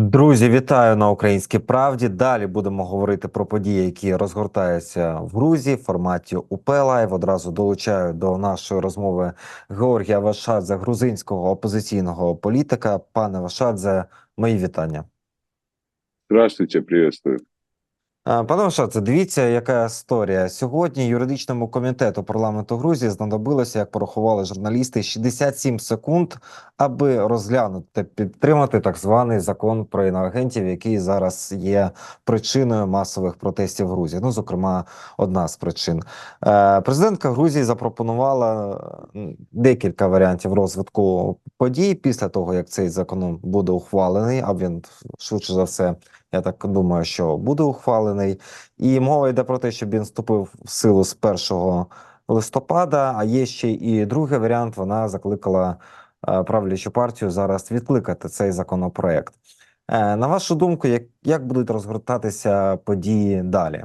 Друзі, вітаю на українській правді. Далі будемо говорити про події, які розгортаються в Грузії в форматі УП Лайв. Одразу долучаю до нашої розмови Георгія Вашадзе, грузинського опозиційного політика. Пане Вашадзе, мої вітання. Здравствуйте, приветствую. Пане Вашадзе, дивіться, яка історія сьогодні. Юридичному комітету парламенту Грузії знадобилося, як порахували журналісти, 67 секунд, аби розглянути підтримати так званий закон про іноагентів, який зараз є причиною масових протестів в Грузії. Ну, зокрема, одна з причин. Е, президентка Грузії запропонувала декілька варіантів розвитку подій після того, як цей закон буде ухвалений. А він швидше за все. Я так думаю, що буде ухвалений, і мова йде про те, щоб він вступив в силу з 1 листопада. А є ще і другий варіант. Вона закликала е, правлячу партію зараз відкликати цей законопроект. Е, на вашу думку, як, як будуть розгортатися події далі?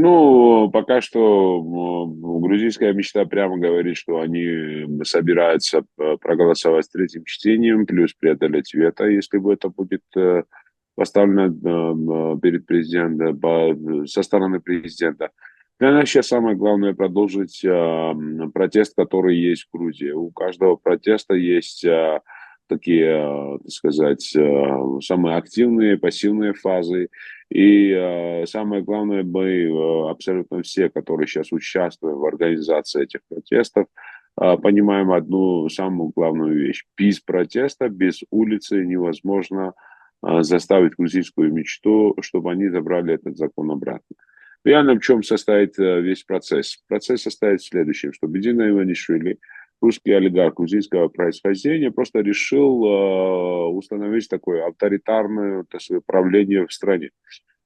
Ну, пока что грузинская мечта прямо говорит, что они собираются э, проголосовать с третьим чтением, плюс преодолеть вето, если бы это будет э, поставлено э, перед президентом, со стороны президента. Для нас сейчас самое главное продолжить протест, который есть в Грузии. У каждого протеста есть такие, так сказать, самые активные, пассивные фазы. И э, самое главное, мы э, абсолютно все, которые сейчас участвуем в организации этих протестов, э, понимаем одну самую главную вещь. Без протеста, без улицы невозможно э, заставить грузинскую мечту, чтобы они забрали этот закон обратно. Реально в чем состоит э, весь процесс? Процесс состоит в следующем, что Бедина Иванишвили, русский олигарх грузинского происхождения, просто решил э, установить такое авторитарное так сказать, правление в стране.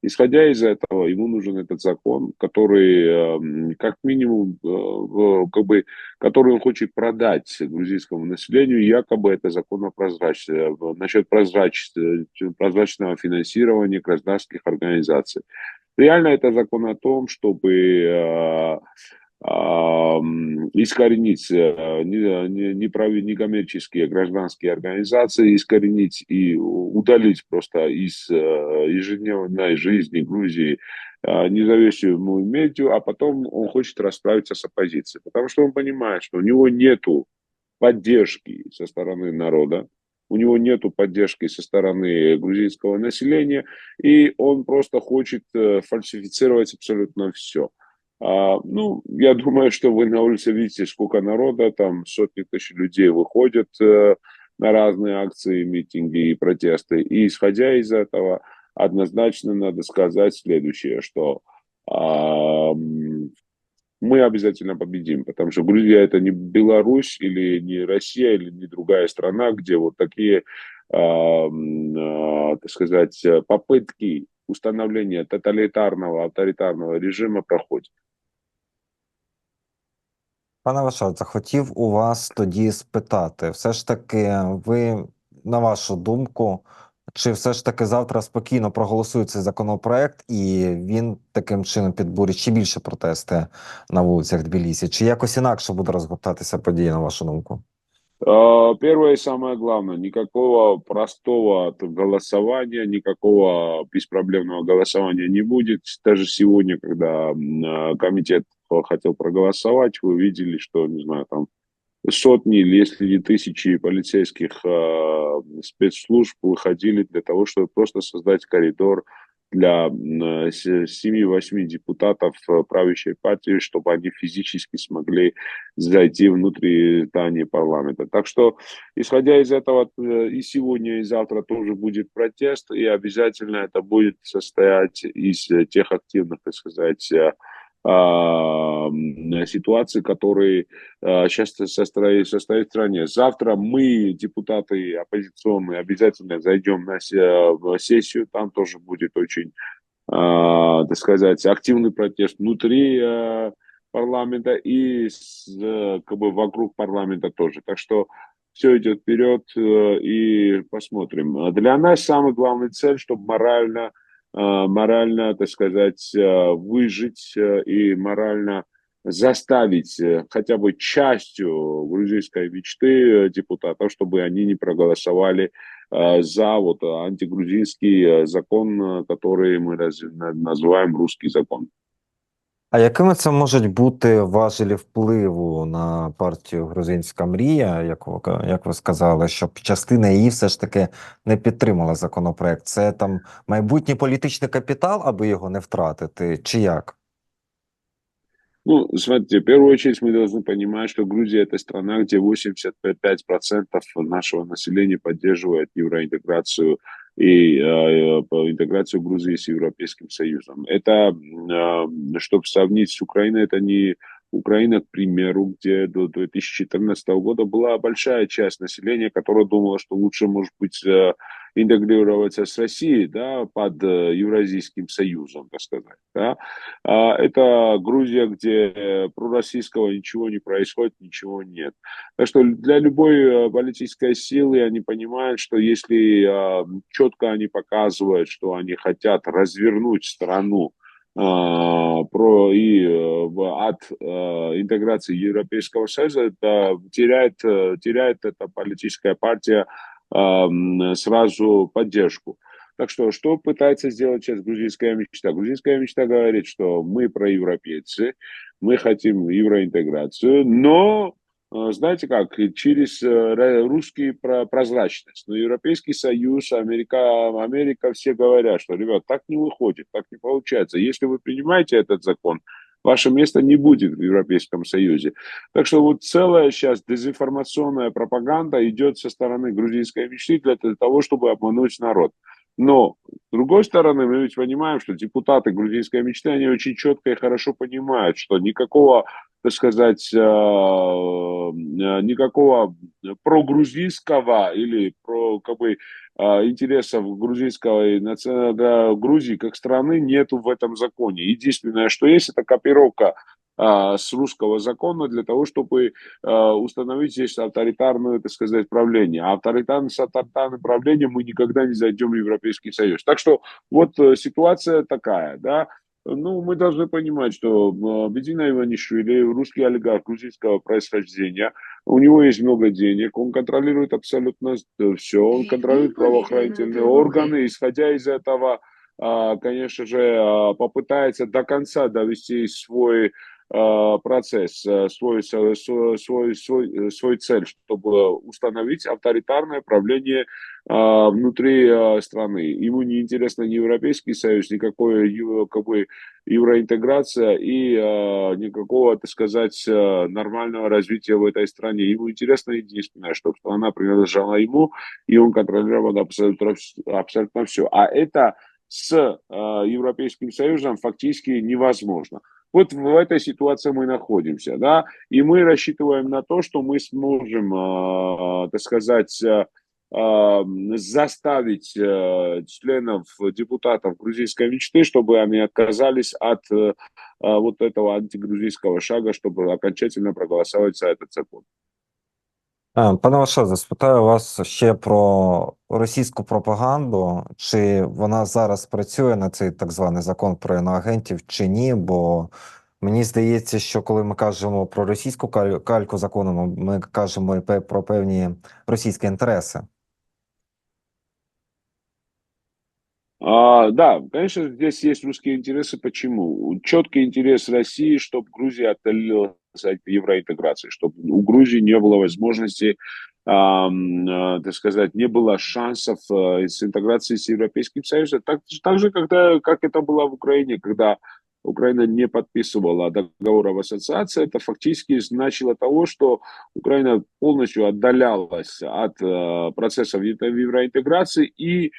Исходя из этого, ему нужен этот закон, который, э, как минимум, э, как бы, который он хочет продать грузинскому населению, якобы это закон о прозрачности, насчет прозрачности, прозрачного финансирования гражданских организаций. Реально это закон о том, чтобы искоренить некоммерческие гражданские организации, искоренить и удалить просто из э, ежедневной жизни Грузии э, независимую медиа, а потом он хочет расправиться с оппозицией, потому что он понимает, что у него нету поддержки со стороны народа, у него нету поддержки со стороны грузинского населения, и он просто хочет э, фальсифицировать абсолютно все – а, ну, я думаю, что вы на улице видите, сколько народа, там сотни тысяч людей выходят э, на разные акции, митинги и протесты. И исходя из этого, однозначно надо сказать следующее, что э, мы обязательно победим, потому что Грузия это не Беларусь или не Россия или не другая страна, где вот такие, э, так сказать, попытки установления тоталитарного, авторитарного режима проходят. Пане Вашадзе, хотів у вас тоді спитати, все ж таки, ви, на вашу думку, чи все ж таки завтра спокійно проголосують цей законопроект, і він таким чином підбурить ще більше протести на вулицях Тбілісі? Чи якось інакше буде розгортатися події, на вашу думку? Первое и самое главное, никакого простого голосования, никакого беспроблемного голосования не будет. Даже сегодня, когда комитет хотел проголосовать, вы видели, что, не знаю, там сотни или если не тысячи полицейских э, спецслужб выходили для того, чтобы просто создать коридор для 7-8 депутатов э, правящей партии, чтобы они физически смогли зайти внутрь здания парламента. Так что, исходя из этого, э, и сегодня, и завтра тоже будет протест, и обязательно это будет состоять из тех активных, так сказать, ситуации, которые сейчас состоят, в стране. Завтра мы, депутаты оппозиционные, обязательно зайдем на сессию, там тоже будет очень, так сказать, активный протест внутри парламента и как бы вокруг парламента тоже. Так что все идет вперед и посмотрим. Для нас самый главный цель, чтобы морально Э, морально, так сказать, э, выжить э, и морально заставить хотя бы частью грузинской мечты депутатов, чтобы они не проголосовали за вот антигрузинский закон, который мы называем русский закон. А якими це можуть бути важелі впливу на партію Грузинська мрія, як ви, як ви сказали, щоб частина її все ж таки не підтримала законопроект? Це там майбутній політичний капітал, аби його не втратити, чи як? Ну, смотрите, в первую очередь мы должны понимать, что Грузия это страна, где 85% нашего населения поддерживает евроинтеграцию и э, интеграцию Грузии с Европейским Союзом. Это, э, чтобы сравнить с Украиной, это не Украина, к примеру, где до 2014 года была большая часть населения, которая думала, что лучше, может быть, э, интегрироваться с Россией, да, под э, Евразийским союзом, так сказать. Да. А это Грузия, где пророссийского ничего не происходит, ничего нет. Так что для любой э, политической силы они понимают, что если четко они показывают, что они хотят развернуть страну а, про и э, от интеграции Европейского Союза это теряет, теряет эта политическая партия сразу поддержку. Так что, что пытается сделать сейчас грузинская мечта? Грузинская мечта говорит, что мы проевропейцы, мы хотим евроинтеграцию, но Э, знаете как, через э, русский прозрачность. Но Европейский Союз, Америка, Америка все говорят, что, ребят, так не выходит, так не получается. Если вы принимаете этот закон, ваше место не будет в Европейском Союзе. Так что вот целая сейчас дезинформационная пропаганда идет со стороны грузинской мечты для того, чтобы обмануть народ. Но, с другой стороны, мы ведь понимаем, что депутаты грузинской мечты, они очень четко и хорошо понимают, что никакого, так сказать, э, э, никакого прогрузинского или про, как бы, интересов грузинского и Грузии как страны нету в этом законе. Единственное, что есть, это копировка а, с русского закона для того, чтобы а, установить здесь авторитарное, так сказать, правление. А авторитарное, с авторитарным правлением мы никогда не зайдем в Европейский Союз. Так что вот э, ситуация такая, да. Ну, мы должны понимать, что Бедина Иванишвили, русский олигарх грузинского происхождения, у него есть много денег, он контролирует абсолютно все, он контролирует правоохранительные органы, исходя из этого, а, конечно же, попытается до конца довести свой Э, процесс, э, свой, свой, свой, свой, свой цель, чтобы установить авторитарное правление э, внутри страны. Ему не интересно ни Европейский Союз, никакой как бы, евроинтеграция и никакого, так сказать, нормального развития в этой стране. Ему интересно единственное, чтобы страна принадлежала ему, и он контролировал абсолютно, абсолютно все. А это с Европейским Союзом фактически невозможно. Вот в этой ситуации мы находимся, да, и мы рассчитываем на то, что мы сможем, э, так сказать, э, заставить э, членов, депутатов грузинской мечты, чтобы они отказались от э, вот этого антигрузинского шага, чтобы окончательно проголосовать за этот закон. Е, пане Вашезе, спитаю вас ще про російську пропаганду. Чи вона зараз працює на цей так званий закон про іноагентів чи ні? Бо мені здається, що коли ми кажемо про російську кальку закону, ми кажемо і про певні російські інтереси. А, да, конечно, здесь есть русские интересы. Почему? Четкий интерес России, чтобы Грузия отдалилась от евроинтеграции, чтобы у Грузии не было возможности, а, так сказать, не было шансов с интеграцией с Европейским Союзом. Так, так же, когда, как это было в Украине, когда Украина не подписывала договор об ассоциации, это фактически значило того, что Украина полностью отдалялась от э, процессов евроинтеграции и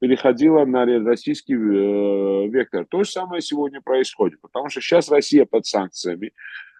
переходила на российский э, вектор. То же самое сегодня происходит, потому что сейчас Россия под санкциями,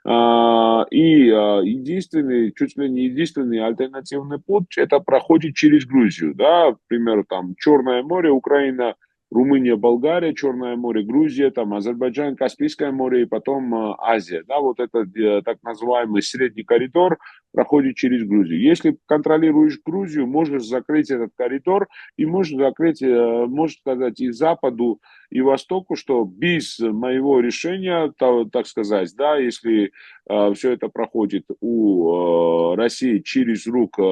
э, и э, единственный, чуть ли не единственный альтернативный путь, это проходит через Грузию, да, к примеру, там Черное море, Украина, Румыния, Болгария, Черное море, Грузия, там Азербайджан, Каспийское море и потом э, Азия. Да, вот этот э, так называемый средний коридор проходит через Грузию. Если контролируешь Грузию, можешь закрыть этот коридор и можешь закрыть, э, можешь сказать, и Западу, и Востоку, что без моего решения, та- так сказать, да, если все это проходит у России через рук э,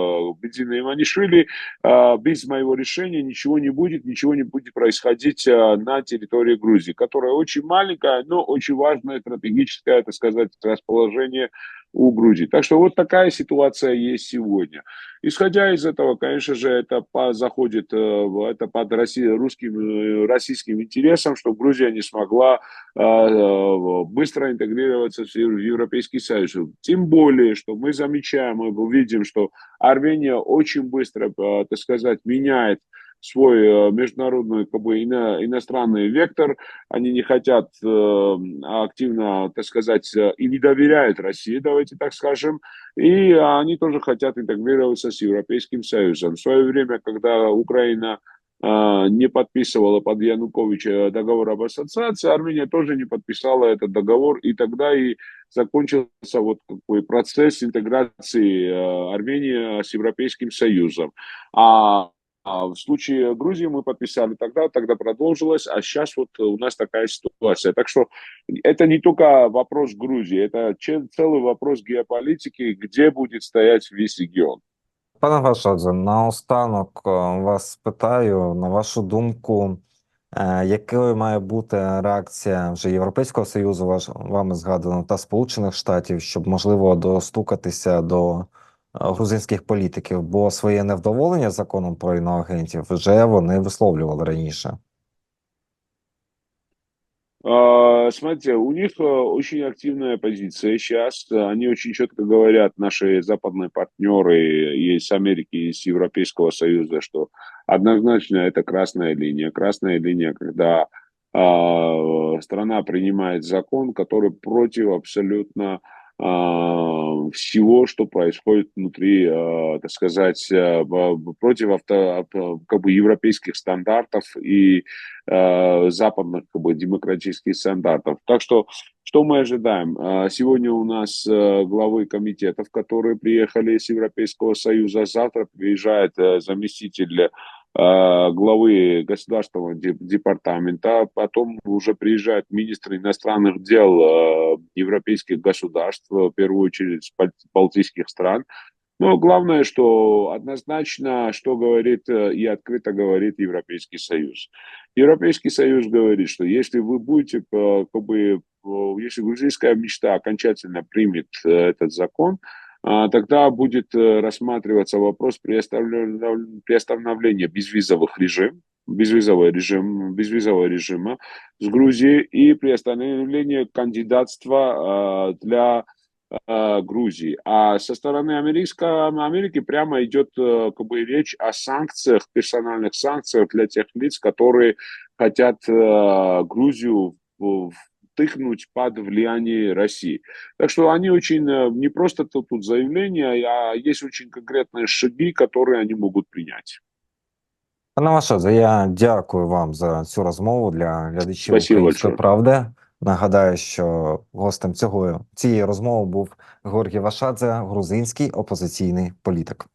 Бензина Иванишвили, э, без моего решения ничего не будет, ничего не будет происходить э, на территории Грузии, которая очень маленькая, но очень важное стратегическое, так сказать, расположение у Грузии. Так что вот такая ситуация есть сегодня. Исходя из этого, конечно же, это по, заходит э, это под Россия, русским, э, российским интересом, что Грузия не смогла э, быстро интегрироваться в Европейский Союз. Тем более, что мы замечаем, мы видим, что Армения очень быстро, так сказать, меняет свой э, международный как бы ино, иностранный вектор, они не хотят э, активно, так сказать, э, и не доверяют России, давайте так скажем, и они тоже хотят интегрироваться с Европейским Союзом. В свое время, когда Украина не подписывала под Януковича договор об ассоциации, Армения тоже не подписала этот договор, и тогда и закончился вот такой процесс интеграции Армении с Европейским Союзом. А а в случае Грузии мы подписали тогда, тогда продолжилось, а сейчас вот у нас такая ситуация. Так что это не только вопрос Грузии, это целый вопрос геополитики, где будет стоять весь регион. Пане Гашадзе, наостанок е, вас спитаю, на вашу думку, е, якою має бути реакція вже Європейського Союзу, ваш, вами згадано, та Сполучених Штатів, щоб можливо достукатися до грузинських політиків, бо своє невдоволення законом про іноагентів вже вони висловлювали раніше. Смотрите, у них очень активная позиция сейчас. Они очень четко говорят, наши западные партнеры и с Америки, и с Европейского Союза, что однозначно это красная линия. Красная линия, когда э, страна принимает закон, который против абсолютно а, всего, что происходит внутри, а, так сказать, а, против авто, как бы европейских стандартов и западных как бы, демократических стандартов. Так что, что мы ожидаем? Сегодня у нас главы комитетов, которые приехали из Европейского Союза, завтра приезжает заместитель главы государственного департамента, а потом уже приезжают министры иностранных дел э, европейских государств, в первую очередь балтийских стран. Но главное, что однозначно, что говорит э, и открыто говорит Европейский Союз. Европейский Союз говорит, что если вы будете, как бы, если грузинская мечта окончательно примет этот закон, тогда будет э, рассматриваться вопрос приостановления безвизовых режимов, безвизовый режим, безвизового режима с Грузией и приостановление кандидатства а, для а, Грузии. А со стороны Америки, Америки прямо идет э, как бы, речь о санкциях, персональных санкциях для тех лиц, которые хотят э, Грузию в тыкнуть под влияние России. Так что они очень, э, не просто тут, тут заявления, а есть очень конкретные шаги, которые они можуть прийняти. Пане Машадзе, я дякую вам за цю розмову для глядачів Спасибо Української большое. правди. Нагадаю, що гостем цього цієї розмови був Георгій Вашадзе, грузинський опозиційний політик.